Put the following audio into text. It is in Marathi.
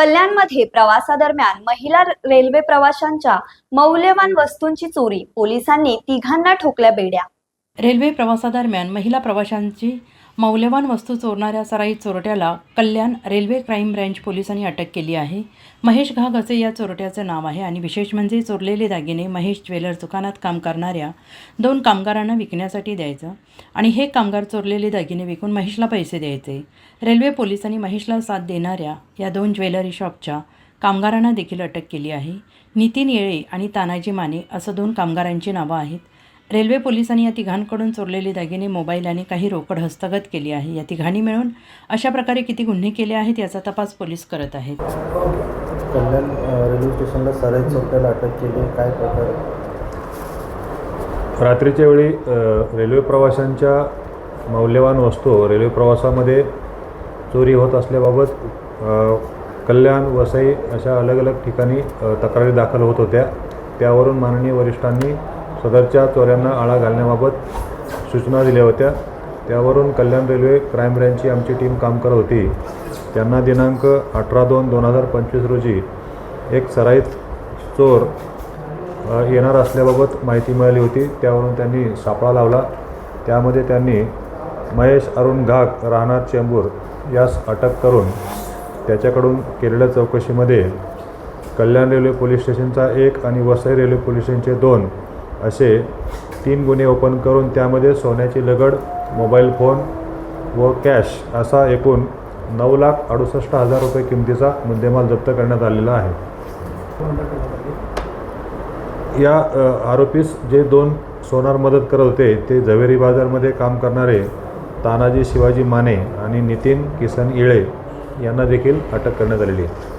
कल्याणमध्ये प्रवासादरम्यान महिला रेल्वे प्रवाशांच्या मौल्यवान वस्तूंची चोरी पोलिसांनी तिघांना ठोकल्या बेड्या. रेल्वे प्रवासादरम्यान महिला प्रवाशांची मौल्यवान वस्तू चोरणाऱ्या सराईत चोरट्याला कल्याण रेल्वे क्राईम ब्रँच पोलिसांनी अटक केली आहे. महेश घाग असे या चोरट्याचं नाव आहे आणि विशेष म्हणजे चोरलेले दागिने महेश ज्वेलर दुकानात काम करणाऱ्या दोन कामगारांना विकण्यासाठी द्यायचं आणि हे कामगार चोरलेले दागिने विकून महेशला पैसे द्यायचे. रेल्वे पोलिसांनी महेशला साथ देणाऱ्या या दोन ज्वेलरी शॉपच्या कामगारांना देखील अटक केली आहे. नितीन येळे आणि तानाजी माने असं दोन कामगारांची नावं आहेत. रेल्वे पोलिसांनी या तिघांकडून चोरलेले दागिने मोबाईल आणि काही रोकड हस्तगत केली आहे. या तिघांनी मिळून अशा प्रकारे किती गुन्हे केले आहेत याचा तपास पोलीस करत आहेत. कल्याण रेल्वे स्टेशनला सराईत चौक्याला अटक केली. काय प्रकार? रात्रीच्या वेळी रेल्वे प्रवाशांच्या मौल्यवान वस्तू रेल्वे प्रवासामध्ये चोरी होत असल्याबाबत कल्याण वसई अशा अलग अलग ठिकाणी तक्रारी दाखल होत होत्या. त्यावरून माननीय वरिष्ठांनी सदरच्या चोऱ्यांना आळा घालण्याबाबत सूचना दिल्या होत्या. त्यावरून कल्याण रेल्वे क्राईम ब्रँचची आमची टीम काम करत होती. त्यांना दिनांक अठरा दोन दोन हजार पंचवीस रोजी एक सराईत चोर येणार असल्याबाबत माहिती मिळाली होती. त्यावरून त्यांनी सापळा लावला. त्यामध्ये त्यांनी महेश अरुण घाक राहणार चेंबूर यास अटक करून त्याच्याकडून केलेल्या चौकशीमध्ये कल्याण रेल्वे पोलीस स्टेशनचा एक आणि वसई रेल्वे पोलीस स्टेशनचे दोन असे तीन गुन्हे ओपन करून त्यामध्ये सोन्याची लगड मोबाईल फोन व कॅश असा एकूण नऊ लाख अडुसष्ट हजार रुपये किमतीचा मुद्देमाल जप्त करण्यात आलेला आहे. या आरोपीस जे दोन सोनार मदत करत होते ते झवेरी बाजारमध्ये काम करणारे तानाजी शिवाजी माने आणि नितीन किसन इळे यांना देखील अटक करण्यात आलेली आहे.